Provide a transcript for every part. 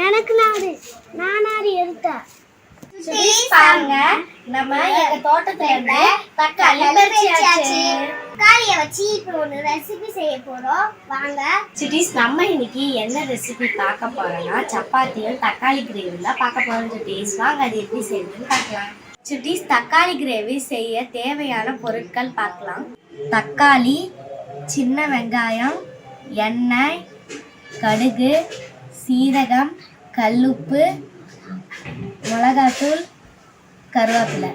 எனக்கு நாடு. நானாரி எடுத்தேன் பாருங்க. நம்ம எங்க தோட்டத்துல இருந்து தக்காளி பறிச்சாச்சு. தக்காளிய வச்சு இப்போ ஒரு ரெசிபி செய்ய போறோம். வாங்க. சுட்டீஸ் நம்ம இன்னைக்கு என்ன ரெசிபி பார்க்க போறோம்னா சப்பாத்தியும் தக்காளி கிரேவி தான் பார்க்க போறோம். சுட்டீஸ் வாங்க அது எப்படி செய்யுதுன்னு பார்க்கலாம். சுட்டீஸ் தக்காளி கிரேவி செய்ய தேவையான பொருட்கள் பார்க்கலாம். தக்காளி சின்ன வெங்காயம் எண்ணெய் கடுகு சீரகம் கல்லுப்பு மிளகாத்தூள் கருவேப்பிலை.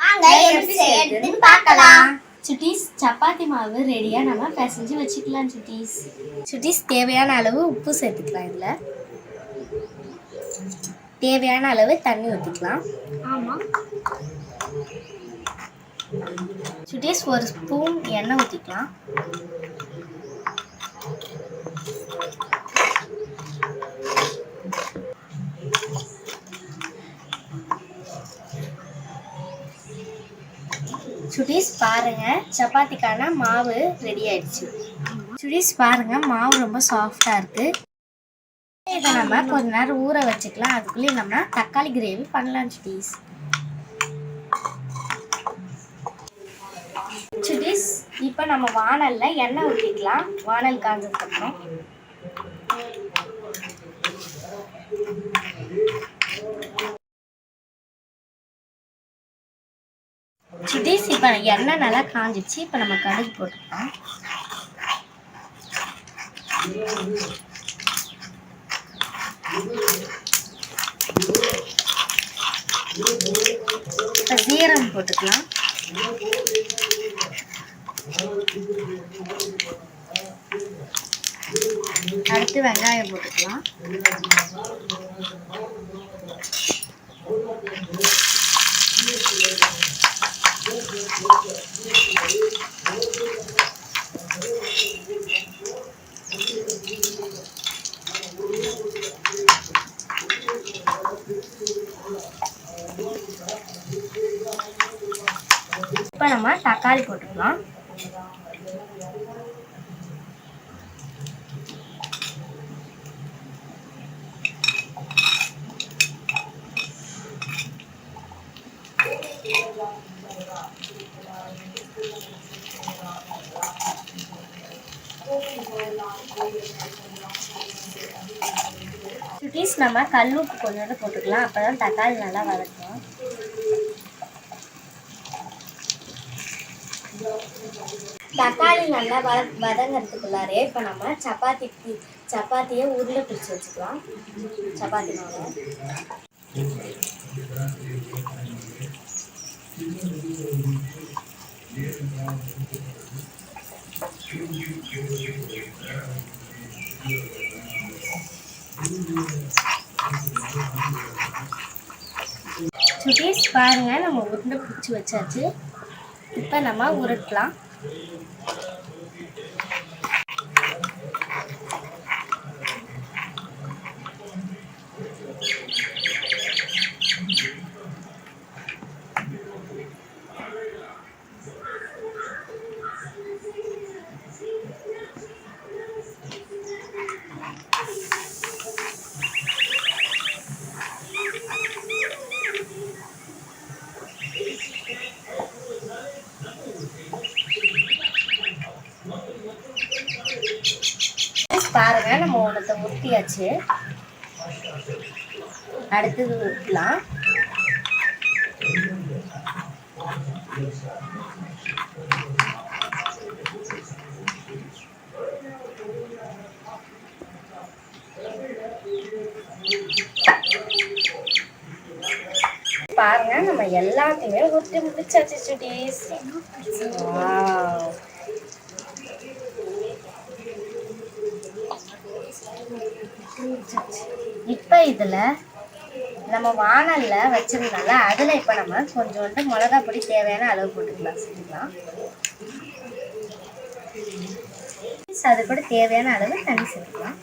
வாங்க எப்படி செய்யறதுன்னு பார்க்கலாம். சுட்டீஸ் சப்பாத்தி மாவு ரெடியாக நம்ம பிசைஞ்சு வச்சுக்கலாம் சுட்டீஸ். சுட்டீஸ் தேவையான அளவு உப்பு சேர்த்துக்கலாம் இதில். தேவையான அளவு தண்ணி ஊற்றிக்கலாம் ஆமா. சுட்டீஸ் ஒரு ஸ்பூன் எண்ணெய் ஊற்றிக்கலாம் சுடீஸ் பாருங்க சப்பாத்திக்கான மாவு ரெடி ஆயிடுச்சு. சுடீஸ் பாருங்க மாவு ரொம்ப சாஃப்டா இருக்கு. இதை நம்ம கொஞ்ச நேரம் ஊற வச்சுக்கலாம். அதுக்குள்ளே நம்ம தக்காளி கிரேவி பண்ணலாம் சுடீஸ் சுடீஸ் இப்போ நம்ம வானலில் எண்ணெய் ஊற்றிக்கலாம் வானல் காஞ்சதுக்கப்புறம் சுடீஸ் இப்போ எண்ணெய் நல்லா காஞ்சிச்சு இப்போ நம்ம கடுகு போட்டுக்கலாம் இப்போ சீரகம் போட்டுக்கலாம் அடுத்து வெங்காயம் போட்டுக்கலாம் இப்போ நம்ம தக்காளி போட்டுக்கலாம். சுட்டீஸ் நம்ம கல் உப்பு கொஞ்சோண்டு போட்டுக்கலாம். அப்போ தான் தக்காளி நல்லா வளர்க்கும் தக்காளி நல்லா வத வதங்கிறதுக்குள்ளாரே இப்போ நம்ம சப்பாத்தி சப்பாத்தியை உருளை பிடிச்சி வச்சுக்கலாம். சப்பாத்தி மாவை. சுட்டீஸ் பாருங்கள் நம்ம உருண்டை பிடிச்சி வச்சாச்சு. இப்போ நம்ம உருட்டலாம் பாருங்க நம்ம ஒன்றத்தை அடுத்தது உருட்டலாம் பாருங்க நம்ம எல்லாத்தையுமே ஊட்டி முடிச்சாச்சு சுட்டீஸ் இப்போ இதில் நம்ம வானலில் வச்சிருந்தால அதில் இப்போ நம்ம கொஞ்சோண்டு மிளகா பொடி தேவையான அளவு போட்டுக்கலாம். சரிங்களா அது கூட தேவையான அளவு தண்ணி சேர்த்துக்கலாம்.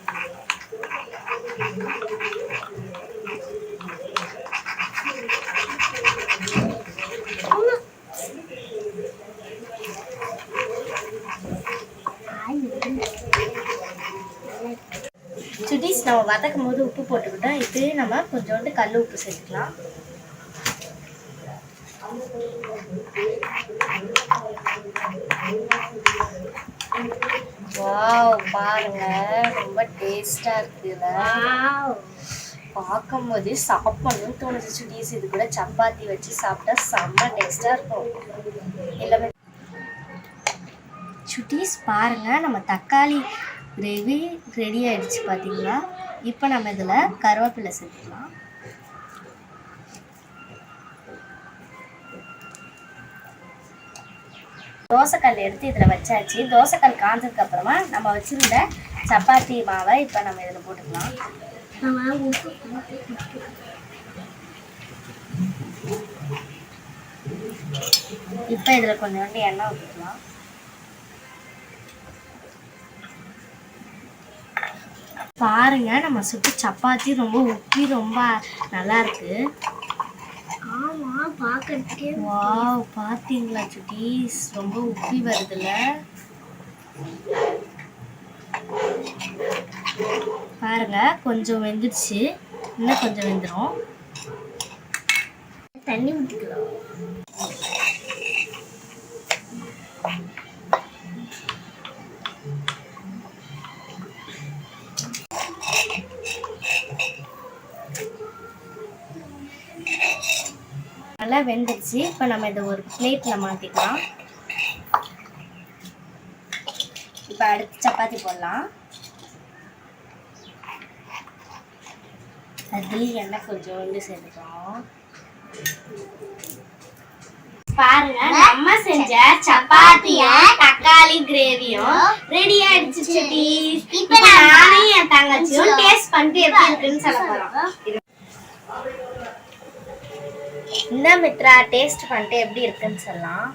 நம்ம வதக்கும் போது உப்பு போட்டுக்கிட்டோம் இப்பயே நம்ம கொஞ்சோண்டு கல் உப்பு சேர்த்துக்கலாம். வாவ் பாருங்க. ரொம்ப டேஸ்டா இருக்குல்ல பார்க்கும் போதே சாப்பிடணும்னு தோணுச்சு. சுட்டீஸ் இது கூட சப்பாத்தி வச்சு சாப்பிட்டா செம்ம டேஸ்டா இருக்கும். எல்லாமே. சுட்டீஸ் பாருங்க நம்ம தக்காளி கிரேவி ரெடி ஆயிடுச்சு பார்த்தீங்களா இப்போ நம்ம இதில் கருவேப்பிலை சேர்த்துக்கலாம் தோசைக்கல் எடுத்து இதில் வச்சாச்சு. தோசைக்கல் காஞ்சதுக்கப்புறமா நம்ம வச்சுருந்த சப்பாத்தி மாவை இப்போ நம்ம இதில் போட்டுக்கலாம். இப்போ இதில் கொஞ்சோண்டு எண்ணெய் ஊற்றிக்கலாம் பாருங்க நம்ம சுட்டு சப்பாத்தி ரொம்ப உப்பி ரொம்ப நல்லா இருக்கு. ஆமா பாக்கிறதுக்கே வாவ் பாத்தீங்களா சுட்டீஸ்? ரொம்ப உப்பி வருதுல்ல. பாருங்க கொஞ்சம் வெந்துடுச்சு. இன்னும் கொஞ்சம் வெந்துடும் தண்ணி ஊற்றிக்கலாம் நல்லா வெந்துடுச்சு இப்போ நம்ம இதை ஒரு பிளேட்டில் மாற்றிக்கலாம் இப்போ அடுத்து சப்பாத்தி போடலாம். அதுலேயும் எண்ணெய் கொஞ்சோண்டு சேர்த்துக்கலாம். பாருங்க நம்ம செஞ்ச சப்பாத்தியும் தக்காளி கிரேவியும் ரெடி ஆயிடுச்சு இப்போ நானும் என் தங்கச்சியும் டேஸ்ட் பண்ணிட்டு எப்படி இருக்குன்னு சொல்ல போறோம். இந்த மித்ரா டேஸ்ட் பண்ணிட்டு எப்படி இருக்குன்னு சொல்லலாம்.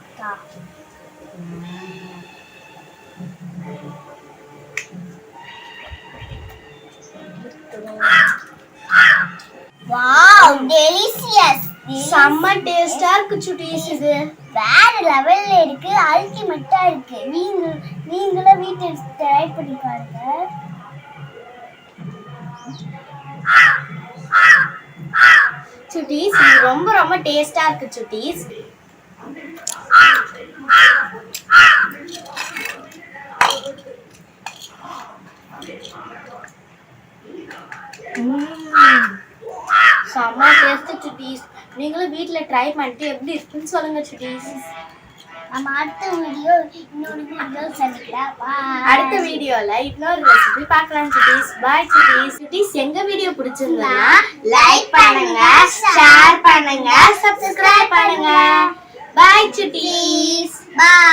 வாவ் டெலிஷியஸ் செம்ம டேஸ்டா இருக்கு சுட்டீஸ் இது. வேற லெவல்ல இருக்கு அல்டிமேட்டா இருக்கு. நீங்க நீங்களும் வீட்டில் ட்ரை பண்ணி பாருங்க. சுட்டீஸ். இது ரொம்ப ரொம்ப டேஸ்டா இருக்கு சுட்டீஸ். செம்ம டேஸ்ட் சுட்டீஸ். நீங்களும் வீட்டில் ட்ரை பண்ணிட்டு எப்படி இருக்குன்னு சொல்லுங்க சுட்டீஸ். நம்ம அடுத்த வீடியோ இன்னொரு வீடியோ சந்திக்கலாம். அடுத்த வீடியோல இன்னொரு ரெசிபி பார்க்கலாம் சுட்டீஸ் பாய் சுட்டீஸ் சுட்டீஸ் எங்க வீடியோ பிடிச்சிருந்தா லைக் பண்ணுங்க ஷேர் பண்ணுங்க சப்ஸ்கிரைப் பண்ணுங்க. பாய் சுட்டீஸ் பாய்